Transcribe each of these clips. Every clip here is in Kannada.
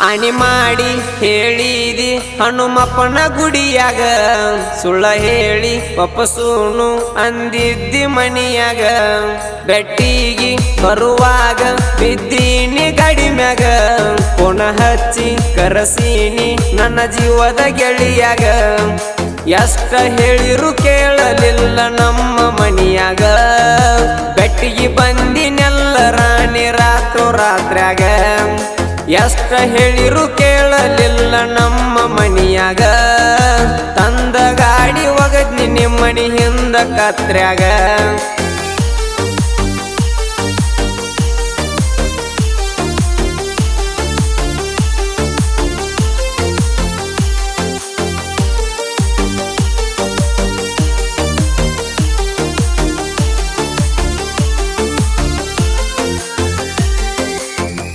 ಅಣಿ ಮಾಡಿ ಹೇಳಿದಿ, ಹನುಮಪ್ಪನ ಗುಡಿಯಾಗ. ಸುಳ್ಳ ಹೇಳಿ ಒಪ್ಪಸೂನು ಅಂದಿದ್ದಿ ಮನಿಯಾಗ. ಬೆಟ್ಟಿಗಿ ಬರುವಾಗ ಬಿದ್ದೀನಿ ಗಡಿಮ್ಯಾಗ. ಪುನ ಹಚ್ಚಿ ಕರಸೀನಿ ನನ್ನ ಜೀವದ ಗೆಳಿಯಾಗ. ಎಷ್ಟ ಹೇಳಿರು ಕೇಳಲಿಲ್ಲ ನಮ್ಮ ಮನಿಯಾಗ. ಬೆಟ್ಟಿಗೆ ಬಂದಿನೆಲ್ಲ ರಾಣಿ ರಾತ್ರೋ ರಾತ್ರ್ಯಾಗ. ಎಷ್ಟ ಹೇಳಿರು ಕೇಳಲಿಲ್ಲ ನಮ್ಮ ಮನಿಯಾಗ. ತಂದ ಗಾಡಿ ಒಗದ್ನಿ ನಿಮ್ಮನಿ ಹಿಂದ ಕತ್ರ್ಯಾಗ.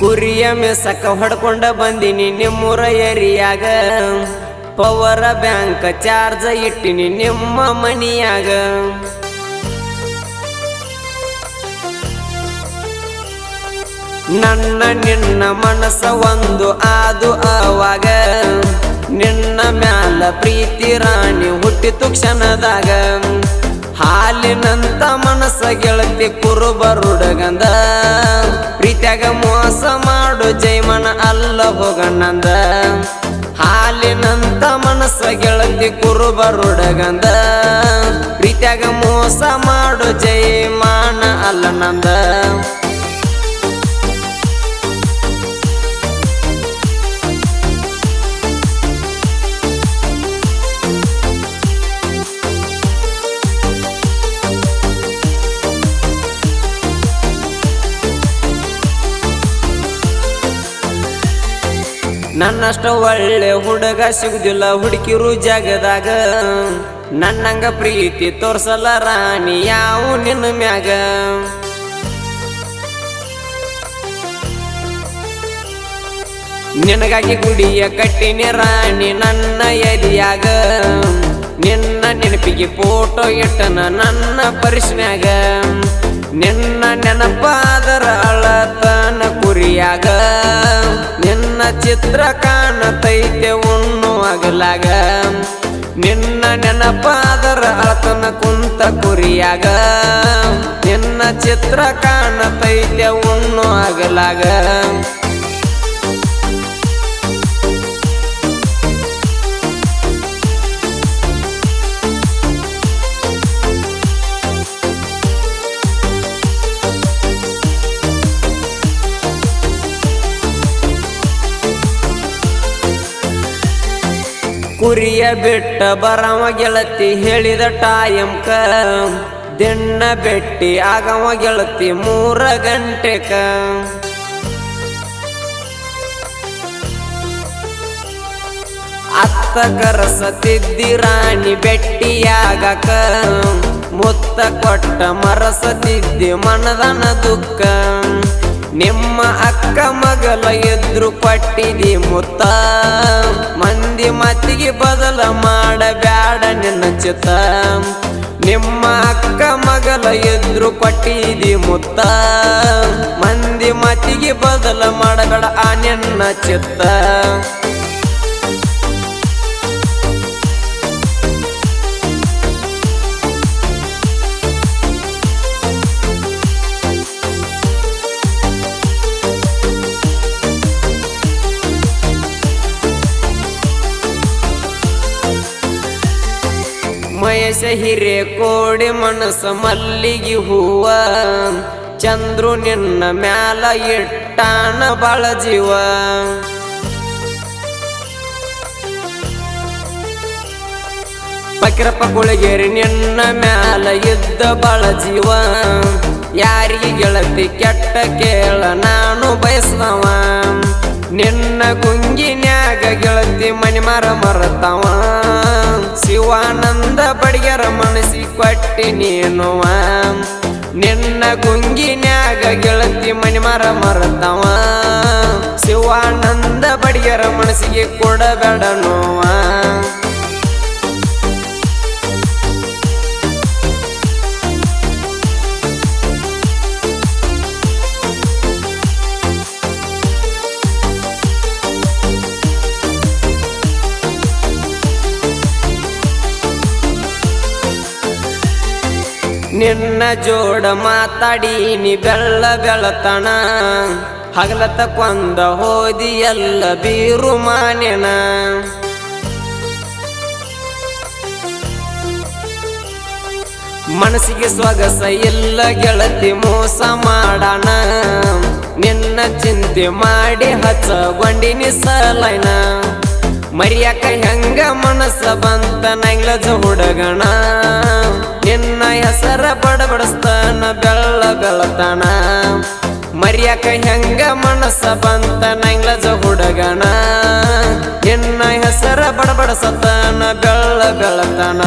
ಕುರಿಯ ಮೆಸಕ ಹೊಡ್ಕೊಂಡ ಬಂದಿನಿ ನಿಮ್ಮೂರ ಏರಿಯಾಗ. ಪವರ ಬ್ಯಾಂಕ್ ಚಾರ್ಜ್ ಇಟ್ಟಿನಿ ನಿಮ್ಮ ಮನಿಯಾಗ. ನನ್ನ ನಿನ್ನ ಮನಸ ಒಂದು ಆದು ಆವಾಗ. ನಿನ್ನ ಮ್ಯಾಲ ಪ್ರೀತಿ ರಾಣಿ ಹುಟ್ಟಿತು ಕ್ಷಣದಾಗ. ಹಾಲಿನಂತ ಮನಸ್ಸ ಗೆಳತಿ ಕುರುಬರುಡಗಂದ. ಪ್ರೀತ್ಯಾಗ ಮೋಸ ಮಾಡು ಜೈಮನ ಅಲ್ಲ ಹೋಗಣ್ಣಂದ. ಹಾಲಿನಂತ ಮನಸ್ಸ ಗೆಳತಿ ಕುರುಬರುಡಗಂದ. ಪ್ರೀತ್ಯಾಗ ಮೋಸ ಮಾಡು ಜೈಮಾನ ಅಲ್ಲ ನಂದ ನನ್ನಷ್ಟ ಒಳ್ಳೆ ಹುಡುಗ ಸಿಗುದಿಲ್ಲ, ಹುಡುಕಿರು ಜಗದಾಗ. ನನ್ನಂಗ ಪ್ರೀತಿ ತೋರ್ಸಲ್ಲ ರಾಣಿ, ಯಾವ ನಿನ್ನ ಮ್ಯಾಗ? ನಿನಗಾಗಿ ಗುಡಿಯ ಕಟ್ಟಿನಿ ರಾಣಿ, ನನ್ನ ಎದಿಯಾಗ ನಿನ್ನ ನೆನಪಿಗೆ ಫೋಟೋ ಇಟ್ಟನ ನನ್ನ ಪರಿಶ್ಮ್ಯಾಗ ನಿನ್ನ ನೆನಪಾದರ ಚಿತ್ರ ಕಾಣತೈತೆ ಉಣ್ಣು ಅಗಲಾಗ. ನಿನ್ನ ನೆನಪಾದರ ಅಳತನ ಕುಂತ ಕುರಿಯಾಗ. ನಿನ್ನ ಚಿತ್ರ ಕಾಣತೈತೆ ಉಣ್ಣು ಅಗಲಾಗ. ಕುರಿಯ ಬಿಟ್ಟ ಬರವ ಗೆಳತಿ ಹೇಳಿದ ಟಾಯಂಕ ದಿನ ಬೆಟ್ಟಿ ಆಗವ ಗೆಳತಿ ಮೂರ ಗಂಟೆಕ. ಅತ್ತ ಕರಸತಿದ್ದಿ ರಾಣಿ ಬೆಟ್ಟಿಯಾಗಕ ಮುತ್ತ ಕೊಟ್ಟ ಮರಸತಿದ್ದಿ ಮನದನ ದುಃಖ. ನಿಮ್ಮ ಅಕ್ಕ ಮಗಲ ಎದ್ರು ಪಟ್ಟಿದಿ ಮುತ್ತ. ಮಂದಿ ಮತಿಗೆ ಬದಲ ಮಾಡಬ್ಯಾಡ ನಿನ್ನ ಚಿತ್ತ. ನಿಮ್ಮ ಅಕ್ಕ ಮಗಲ ಎದ್ರು ಕೊಟ್ಟಿದಿ ಮುತ್ತ. ಮಂದಿ ಮತ್ತಿಗೆ ಬದಲ ಮಾಡಬೇಡ ಆ ನಿನ್ನ ಚಿತ್ತ. ಮಯಸ ಹಿರೇ ಕೋಡಿ ಮನಸ ಮಲ್ಲಿಗೆ ಹೂವ. ಚಂದ್ರು ನಿನ್ನ ಮ್ಯಾಲ ಇಟ್ಟಾನ ಬಾಳ ಜೀವ. ಪಕಿರಪ್ಪ ಗುಳಗೇರಿ ನಿನ್ನ ಮ್ಯಾಲ ಇದ್ದ ಬಾಳ ಜೀವ. ಯಾರಿಗೆ ಗೆಳತಿ ಕೆಟ್ಟ ಕೇಳ ನಾನು ಬಯಸ್ತವ ನಿನ್ನ ಗುಂಗಿನ್ಯಾಗ ಗೆಳತಿ ಮನಿ ಮರ ಮರತವ. ಶಿವಾನಂದ ಬಡಿಯರ ಮನಸಿ ಕೊಟ್ಟಿ ನೀನುವ. ನಿನ್ನ ಗುಂಗಿನ್ಯಾಗ ಗೆಳತಿ ಮನಿ ಮರ ಮರತವ ಶಿವಾನಂದ ಬಡಿಯರ ಮನಸ್ಸಿಗೆ ಕೊಡಬೇಡ ನೋವ. ನಿನ್ನ ಜೋಡ ಮಾತಾಡೀನಿ ಬೆಳ್ಳ ಬೆಳತಣ. ಹಗಲತ ಕೊಂದ ಹೋದಿ ಎಲ್ಲ ಬೀರು ಮಾನೆನ. ಮನಸ್ಸಿಗೆ ಸೊಗಸ ಎಲ್ಲ ಗೆಳತಿ ಮೋಸ ಮಾಡಣ. ನಿನ್ನ ಚಿಂತೆ ಮಾಡಿ ಹಚ್ಚ ಗೊಂಡಿನಿ ಸಲೈನ. ಮರಿಯಕ ಹೆಂಗ ಮನಸ್ಸ ಬಂತ ನಂಗ್ಲಜ ಹುಡುಗಣ. ನಿನ್ನ ಹೆಸರ ಬಡಬಡಿಸ್ತಾನ, ಬೆಳ್ಳ ಬೆಳತಾನ. ಮರ್ಯಾಕ ಹೆಂಗ ಮನಸ್ಸ ಬಂತ, ನಂಗ್ಲಜ ಹುಡುಗಣ ನಿನ್ನ ಹೆಸರ ಬಡಬಡಸತನ, ಬೆಳ್ಳ ಬೆಳತನ.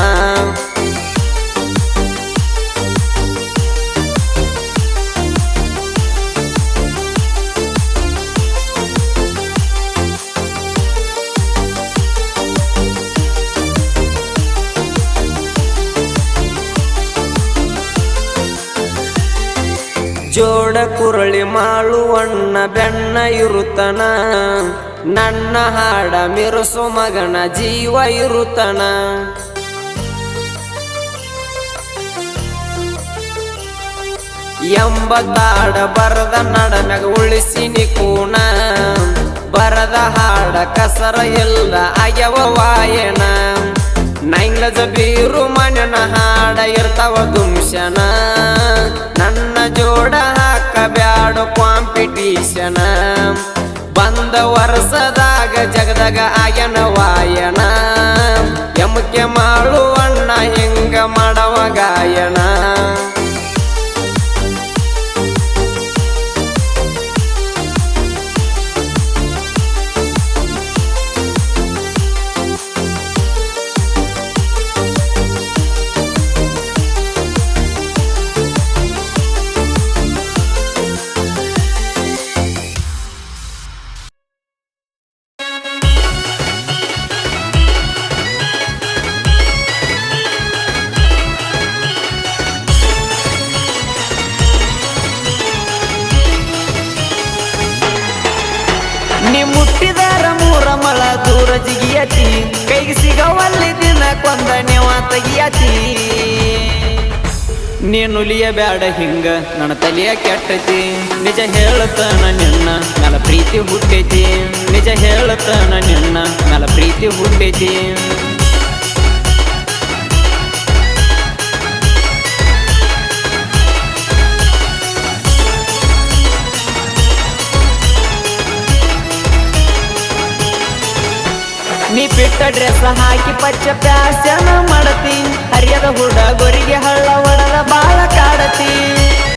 ಜೋಡ ಕುರಳಿ ಮಾಳುವಣ್ಣ ಬೆಣ್ಣ ಇರುತ್ತನ ನನ್ನ ಹಾಡ ಮಿರುಸು ಮಗನ ಜೀವ ಇರುತ್ತನ ಎಂಬತ್ತಾಡ ಬರದ ನಡನಗ ಉಳಿಸಿ ಕೂಣ ಬರದ ಹಾಡ ಕಸರ ಎಲ್ಲ ಅಯವ ವಾಯನ. ನೈಂಗ್ಲಜ ಜಬೀರು ಮನನ ಹಾಡ ಇರ್ತಾವ ದುಂಶನ ನನ್ನ ಜೋಡ ಹಾಕ ಬ್ಯಾಡ ಕಾಂಪಿಟೀಷನ ಬಂದ ವರ್ಷದಾಗ ಜಗದಾಗ ಆಯನ ವಾಯನ. ಎಮಕೆ ಮಾಡು ಅಣ್ಣ, ಹೆಂಗ ಮಾಡವ ಗಾಯನ. ಸಿಗವಲ್ಲಿ ದಿನ ಕೊಂದ ನೀವ ತೆಗಿಯತಿ ನೀನು ಬ್ಯಾಡ ಹಿಂಗ, ನನ್ನ ತಲೆಯ ಕೆಟ್ಟತಿ. ನಿಜ ಹೇಳತನ ನಿನ್ನ ಮ್ಯಾಲ ಪ್ರೀತಿ ಹುಟ್ಟೈತಿ. ನಿಜ ಹೇಳತನ ನಿನ್ನ ಮ್ಯಾಲ ಪ್ರೀತಿ ಹುಟ್ಟೈತಿ. ಡ್ರೆಸ್ ಹಾಕಿ ಪಚ್ಚ ಪ್ಯಾಸನ ಮಾಡತಿ ಹರಿಯದ ಹುಡುಗರಿಗೆ ಹಳ್ಳ ಒಡದ ಬಾಳ ಕಾಡತಿ.